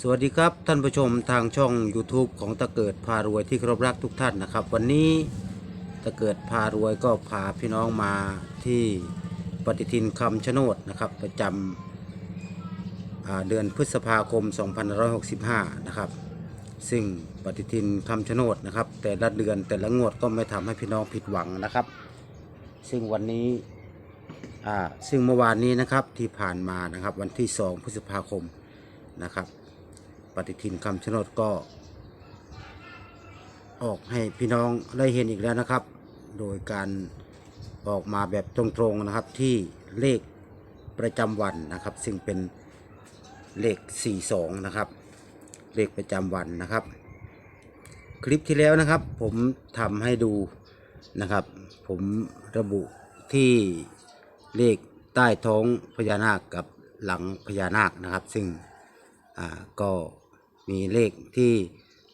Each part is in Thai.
สวัสดีครับท่านผู้ชมทางช่อง YouTube ของตะเกิดพารวยที่เคารพรักทุกท่านนะครับ วันนี้ตะเกิดพารวยก็พาพี่น้องมาที่ปฏิทินคำชะโนดนะครับ ประจำเดือนพฤษภาคม 2565 นะครับ ซึ่งปฏิทินคำชะโนดนะครับ แต่ละเดือนแต่ละงวดก็ไม่ทำให้พี่น้องผิดหวังนะครับ ซึ่งวันนี้ซึ่งเมื่อวานนี้นะครับที่ผ่านมานะครับวันที่ 2 พฤษภาคมนะครับ ปฏิทินคำชะโนดก็ ออกให้พี่น้องได้เห็นอีกแล้วนะครับ โดยการออกมาแบบตรงๆนะครับที่เลขประจำวันนะครับ ซึ่งเป็นเลข 42 นะครับ เลขประจำวันนะครับ คลิปที่แล้วนะครับ ผมทำให้ดูนะครับ ผมระบุที่เลขใต้ท้องพญานาคกับหลังพญานาคนะครับ ซึ่งก็ มีเลขที่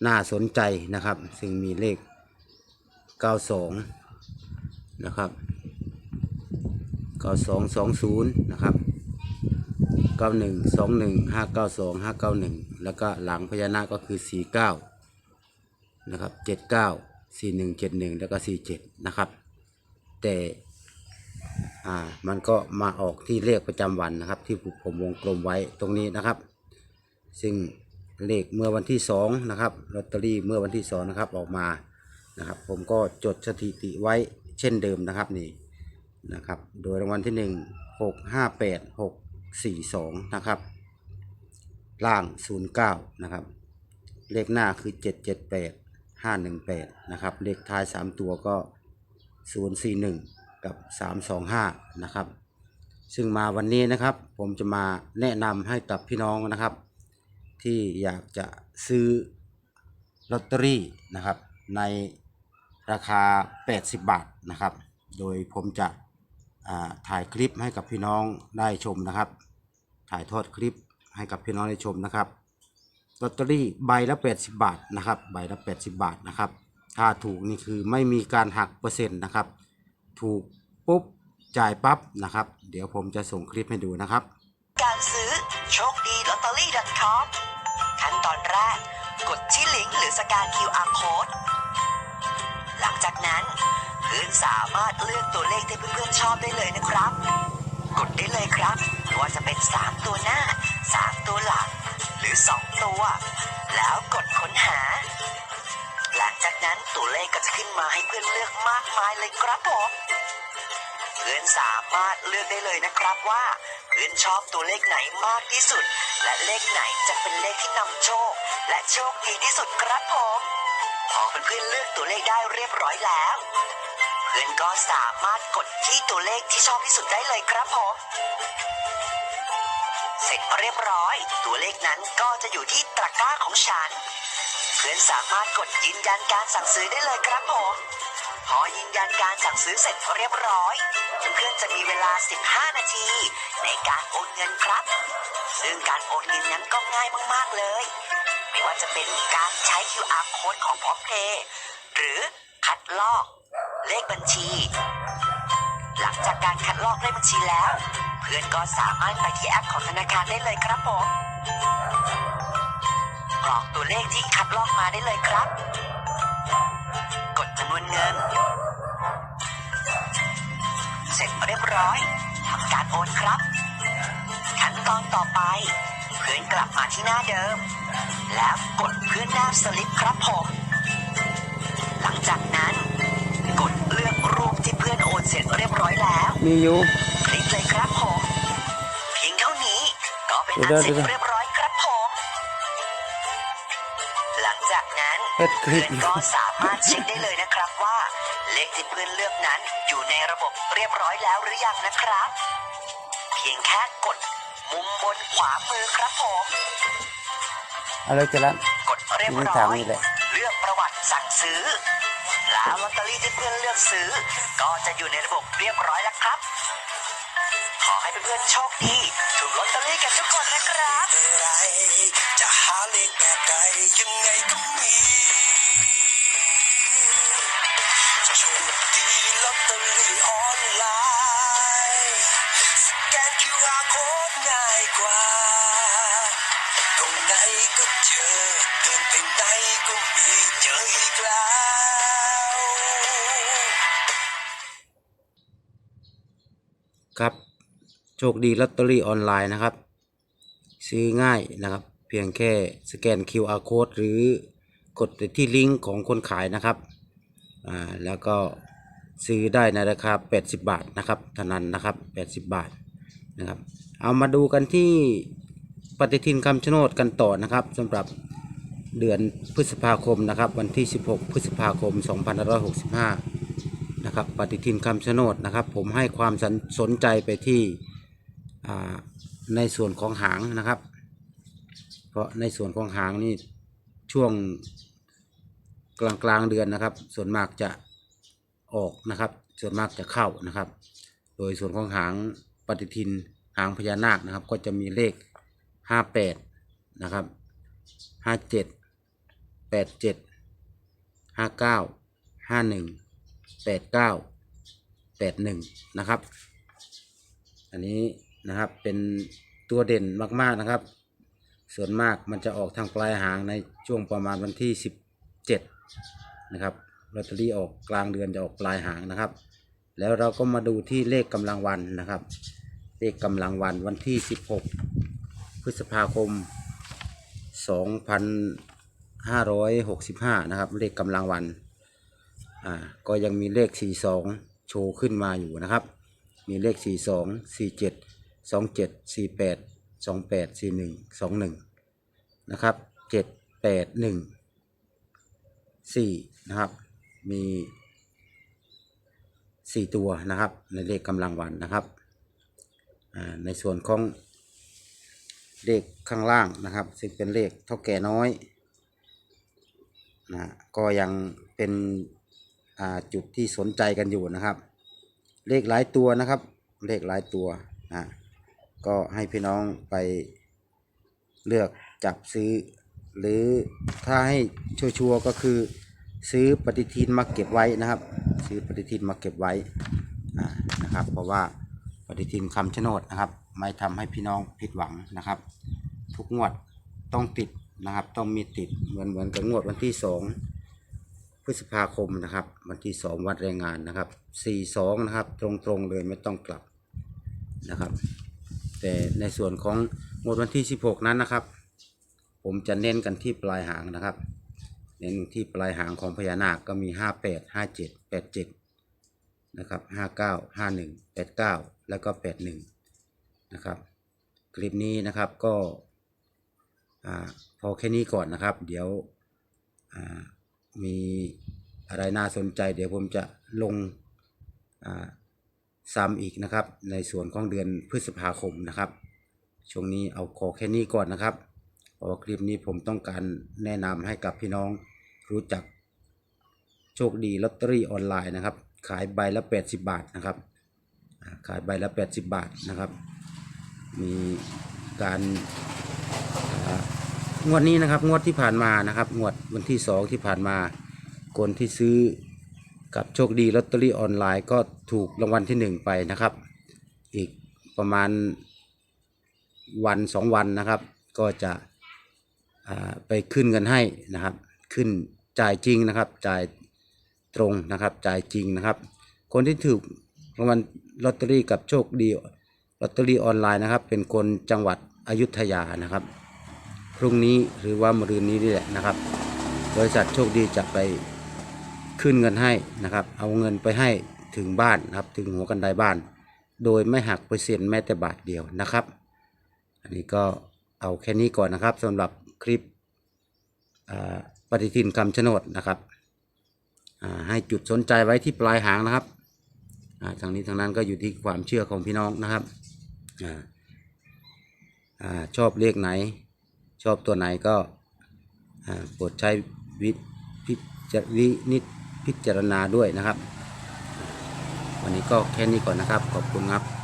น่าสนใจนะครับ ซึ่งมีเลข 92 นะครับ 9220 นะครับ 91 21 592 591 แล้วก็หลังพญานาคก็คือ 49 นะครับ 79 41 71 แล้วก็ 47 นะครับ แต่อ่ามันก็มาออกที่เลขประจำวันนะครับ ที่ผมวงกลมไว้ตรงนี้นะครับ ซึ่ง เลขเมื่อวันที่สองนะครับลอตเตอรี่เมื่อวันที่สองนะครับออกมานะครับ ผมก็จดสถิติไว้เช่นเดิมนะครับนี่นะครับ โดยรางวัลที่หนึ่งหกห้าแปดหกสี่สองนะครับ ล่างศูนย์เก้านะครับ เลขหน้าคือเจ็ดเจ็ดแปดห้าหนึ่งแปดนะครับ เลขท้ายสามตัวก็ศูนย์สี่หนึ่งกับสามสองห้านะครับ ซึ่งมาวันนี้นะครับ ผมจะมาแนะนำให้กับพี่น้องนะครับ ที่อยากจะซื้อลอตเตอรี่นะครับ ในราคา 80 บาทนะครับ โดยผมจะอ่าถ่ายคลิปให้กับพี่น้องได้ชมนะครับ ถ่ายทอดคลิปให้กับพี่น้องได้ชมนะครับลอตเตอรี่ใบละ 80 บาทนะครับ ใบละ 80 บาทนะครับ ถ้าถูกนี่คือไม่มีการหักเปอร์เซ็นต์นะครับ ถูกปุ๊บจ่ายปั๊บนะครับ เดี๋ยวผมจะส่งคลิปให้ดูนะครับ การซื้อโชคดีลอตเตอรี่ .com หรือสแกน QR code หลังจากนั้น เพื่อนสามารถเลือกตัวเลขที่เพื่อนๆชอบได้เลยนะครับ กดได้เลยครับไม่ว่าจะเป็น 3 ตัวหน้า 3 ตัวหลัง หรือ 2 ตัว แล้วกดค้นหา หลังจากนั้นตัวเลขก็จะขึ้นมาให้เพื่อนเลือกมากมายเลยครับผมเพื่อนสามารถเลือกได้เลยนะครับว่าเพื่อนชอบตัวเลขไหนมากที่สุด และเลขไหนจะเป็นเลขที่นำโชค และโชคดีที่สุดครับผม พอเพื่อนๆเลือกตัวเลขได้เรียบร้อยแล้ว เพื่อนก็สามารถกดที่ตัวเลขที่ชอบที่สุดได้เลยครับผม เสร็จเรียบร้อย ตัวเลขนั้นก็จะอยู่ที่ตะกร้าของฉัน เพื่อนสามารถกดยืนยันการสั่งซื้อได้เลยครับผมพอยืนยันการสั่งซื้อเสร็จเรียบร้อย เพื่อนจะมีเวลา 15 นาที ในการโอนเงินครับ ซึ่งการโอนเงินนั้นก็ง่ายมาก ๆ เลย ไม่ว่าจะเป็นการใช้ QR code ของ p r o m p a y หรือคัดลอกเลขบัญชี หลังจากการคัดลอกเลขบัญชีแล้ว เพื่อนก็สามารถไปที่แอปของธนาคารได้เลยครับผมกรอกตัวเลขที่คัดลอกมาได้เลยครับ กดจำนวนเงิน เสร็จเรียบร้อยทำการโอนครับ ขั้นตอนต่อไป เพื่อนกลับมาที่หน้าเดิม แล้วกดเพื่อนหน้าสลิปครับผม หลังจากนั้น กดเลือกรูปที่เพื่อนโอนเสร็จเรียบร้อยแล้ว มีอยู่ คลิกเลยครับผม เพียงเท่านี้ก็เป็นอันเดี๋ยวเสร็จเดี๋ยวเรียบร้อยครับผม หลังจากนั้นเฮ็ดคลิเพื่ป อนก็สามารถเช็คได้เลยนะครับว่า เลขที่เพื่อนเลือกนั้นอยู่ในระบบเรียบร้อยแล้วหรือยังนะครับ เพียงแค่กด มุมบนขวามือครับผม อะไรจะละกดเรียบร้นี่ทางอยนี้แหละเลือกประวัติสั่งซื้อ แล้วลอตเตอรี่ที่เพื่อนเลือกซื้อ ก็จะอยู่ในระบบเรียบร้อยแล้วครับ ขอให้เพื่อนๆโชคดีถูกลอตเตอรี่กันทุกคนนะครับไรจะหาเลขแบบใดยังไงก็มีจะโชคดีลอตเตอรี่ออนไลน์สแกน QR code ง่ายกว่า ตรงไหนก็เจอเดินไปไหนก็มีเจออีกแล้ว ครับโชคดีลอตเตอรี่ออนไลน์นะครับ ซื้อง่ายนะครับ เพียงแค่สแกน QR code หรือกดไปที่ลิงก์ของคนขายนะครับอ่าแล้วก็ซื้อได้ในราคา 80 บาทนะครับเท่านั้นนะครับ 80 บาทนะครับ เอามาดูกันที่ ปฏิทินคำชะโนดกันต่อนะครับสำหรับเดือนพฤษภาคมนะครับ วันที่ 16 พฤษภาคม 2565 นะครับ ปฏิทินคำชะโนดนะครับ ผมให้ความสนสนใจไปที่ในส่วนของหางนะครับ เพราะในส่วนของหางนี่ช่วงกลางกลางเดือนนะครับ ส่วนมากจะออกนะครับ ส่วนมากจะเข้านะครับ โดยส่วนของหางปฏิทินหางพญานาคนะครับ ก็จะมีเลข ห้าแปดนะครับห้าเจ็ดแปดเจ็ดห้าเก้าห้าหนึ่งแปดเก้าแปดหนึ่งนะครับ อันนี้นะครับเป็นตัวเด่นมากๆนะครับ ส่วนมากมันจะออกทางปลายหางในช่วงประมาณวันที่สิบเจ็ดนะครับลอตเตอรี่ออกกลางเดือนจะออกปลายหางนะครับ แล้วเราก็มาดูที่เลขกำลังวันนะครับ เลขกำลังวันวันที่สิบหก พฤษภาคมสองพันห้าร้อยหกสิบห้านะครับ เลขกำลังวัน อ่า ก็ยังมีเลข 42 โชว์ขึ้นมาอยู่นะครับ มีเลข 42 47 27 48 28 41 21 นะครับ 7 8 1 4 นะครับ มี 4 ตัวนะครับ ในเลขกำลังวันนะครับอ่าในส่วนของ เลขข้างล่างนะครับ ซึ่งเป็นเลขเท่าแก่น้อยนะก็ยังเป็นจุดที่สนใจกันอยู่นะครับ เลขหลายตัวนะครับ เลขหลายตัวนะก็ให้พี่น้องไปเลือกจับซื้อ หรือถ้าให้ชัวร์ๆก็คือซื้อปฏิทินมาเก็บไว้นะครับ ซื้อปฏิทินมาเก็บไว้นะครับ เพราะว่าปฏิทินคำชะโนดนะครับ ไม่ทำให้พี่น้องผิดหวังนะครับ ทุกงวดต้องติดนะครับ ต้องมีติดเหมือนเหมือนกับงวดวันที่สองพฤษภาคมนะครับ วันที่สองวัดแรงงานนะครับสี่สองนะครับ ตรงๆเลยไม่ต้องกลับนะครับ แต่ในส่วนของงวดวันที่สิบหกนั้นนะครับ ผมจะเน้นกันที่ปลายหางนะครับ เน้นที่ปลายหางของพญานาคก็มีห้าแปดห้าเจ็ดแปดเจ็ดนะครับห้าเก้าห้าหนึ่งแปดเก้าแล้วก็แปดหนึ่ง นะครับ คลิปนี้นะครับก็พอแค่นี้ก่อนนะครับ เดี๋ยวมีอะไรน่าสนใจ เดี๋ยวผมจะลงซ้ำอีกนะครับ ในส่วนของเดือนพฤษภาคมนะครับช่วงนี้เอาขอแค่นี้ก่อนนะครับเพราะว่าคลิปนี้ผมต้องการแนะนำให้กับพี่น้องรู้จักโชคดีลอตเตอรี่ออนไลน์นะครับ ขายใบละ 80 บาทนะครับ ขายใบละ 80 บาทนะครับ มีการงวดนี้นะครับงวดที่ผ่านมานะครับงวดวันที่สองที่ผ่านมา คนที่ซื้อกับโชคดีลอตเตอรี่ออนไลน์ก็ถูกรางวัลที่หนึ่งไปนะครับ อีกประมาณวันสองวันนะครับ ก็จะไปขึ้นเงินให้นะครับ ขึ้นจ่ายจริงนะครับ จ่ายตรงนะครับ จ่ายจริงนะครับ คนที่ถูกรางวัลลอตเตอรี่กับโชคดี ลอตเตอรี่ออนไลน์นะครับ เป็นคนจังหวัดอยุธยานะครับ พรุ่งนี้หรือว่ามะรืนนี้นี่แหละนะครับ บริษัทโชคดีจะไปขึ้นเงินให้นะครับ เอาเงินไปให้ถึงบ้านนะครับ ถึงหัวกันไดบ้าน โดยไม่หักเปอร์เซ็นต์แม้แต่บาทเดียวนะครับ อันนี้ก็เอาแค่นี้ก่อนนะครับสำหรับคลิปปฏิทินคำชะโนดนะครับให้จุดสนใจไว้ที่ปลายหางนะครับทางนี้ทางนั้นก็อยู่ที่ความเชื่อของพี่น้องนะครับ อ่าชอบเลขไหน ชอบตัวไหนก็โปรดใช้วิพิจารวินิจพิจารณาด้วยนะครับ วันนี้ก็แค่นี้ก่อนนะครับ ขอบคุณครับ